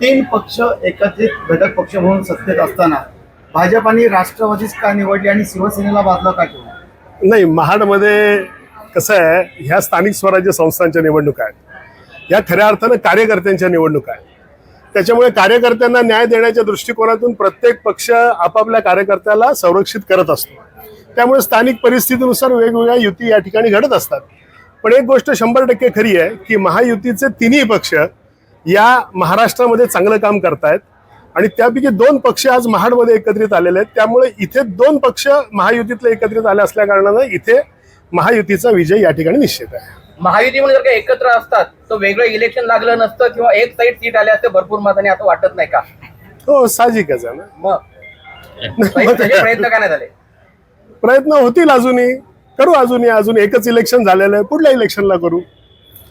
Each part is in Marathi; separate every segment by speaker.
Speaker 1: तीन पक्ष एकत्रित घटक पक्ष म्हणून सत्तेत असताना भाजपाने राष्ट्रवादीच का निवडली आणि शिवसेनेला बाजूला का ठेवलं
Speaker 2: नाही महाडमध्ये कसं आहे ह्या स्थानिक स्वराज्य संस्थांच्या निवडणुका आहेत. या खऱ्या अर्थानं कार्यकर्त्यांच्या निवडणुका आहेत. त्याच्यामुळे कार्यकर्त्यांना न्याय देण्याच्या दृष्टिकोनातून प्रत्येक पक्ष आपापल्या कार्यकर्त्याला संरक्षित करत असतो. त्यामुळे स्थानिक परिस्थितीनुसार वेगवेगळ्या युती या ठिकाणी घडत असतात. पण एक गोष्ट शंभर टक्के खरी आहे की महायुतीचे तिन्ही पक्ष या महाराष्ट्रामध्ये चांगलं काम करतायत. आणि त्यापैकी दोन पक्ष आज महाडमध्ये एकत्रित आलेले आहेत. त्यामुळे इथे दोन पक्ष महायुतीतले एकत्रित आले असल्या कारणानं इथे महायुतीचा विजय या ठिकाणी निश्चित आहे.
Speaker 3: महायुतीमध्ये जर का एकत्र असतात तर वेगळं इलेक्शन लागलं नसतं किंवा एक साईड सीट आले असते भरपूर मताने असं वाटत नाही का?
Speaker 2: हो साहजिकच आहे ना.
Speaker 3: मग? प्रयत्न का नाही झाले?
Speaker 2: प्रयत्न होतील अजूनही. करू अजूनही अजून एकच इलेक्शन झालेलं आहे. पुढल्या इलेक्शनला करू.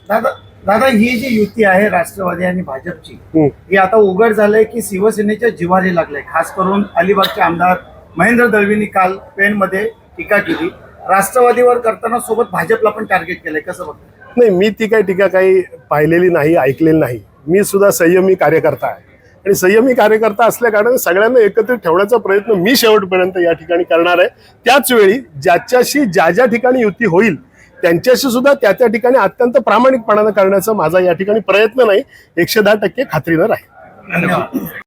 Speaker 1: दादा दादा ही जी युती आहे राष्ट्रवादी आणि भाजपची. ही आता उघड झालंय की शिवसेनेच्या जिव्हारी लागले खास करून अलिबागचे आमदार महेंद्र दळवींनी काल पेणमध्ये टीका केली. राष्ट्रवादीवर करताना सोबत भाजपला पण टार्गेट केलंय. कसं बघतं?
Speaker 2: नाही मी ती काही टीका काही पाहिलेली नाही ऐकलेली नाही. मी सुद्धा संयमी कार्यकर्ता आहे. आणि संयमी कार्यकर्ता असल्या कारणाने सगळ्यांना एकत्रित ठेवण्याचा प्रयत्न मी शेवटपर्यंत या ठिकाणी करणार आहे. त्याच वेळी ज्याच्याशी ज्या ज्या ठिकाणी युती होईल त्यांच्याशी सुद्धा त्या त्या ठिकाणी अत्यंत प्रामाणिकपणानं करण्याचा माझा या ठिकाणी प्रयत्न नाही. एकशे दहा टक्के खात्रीनं राहील.
Speaker 1: धन्यवाद.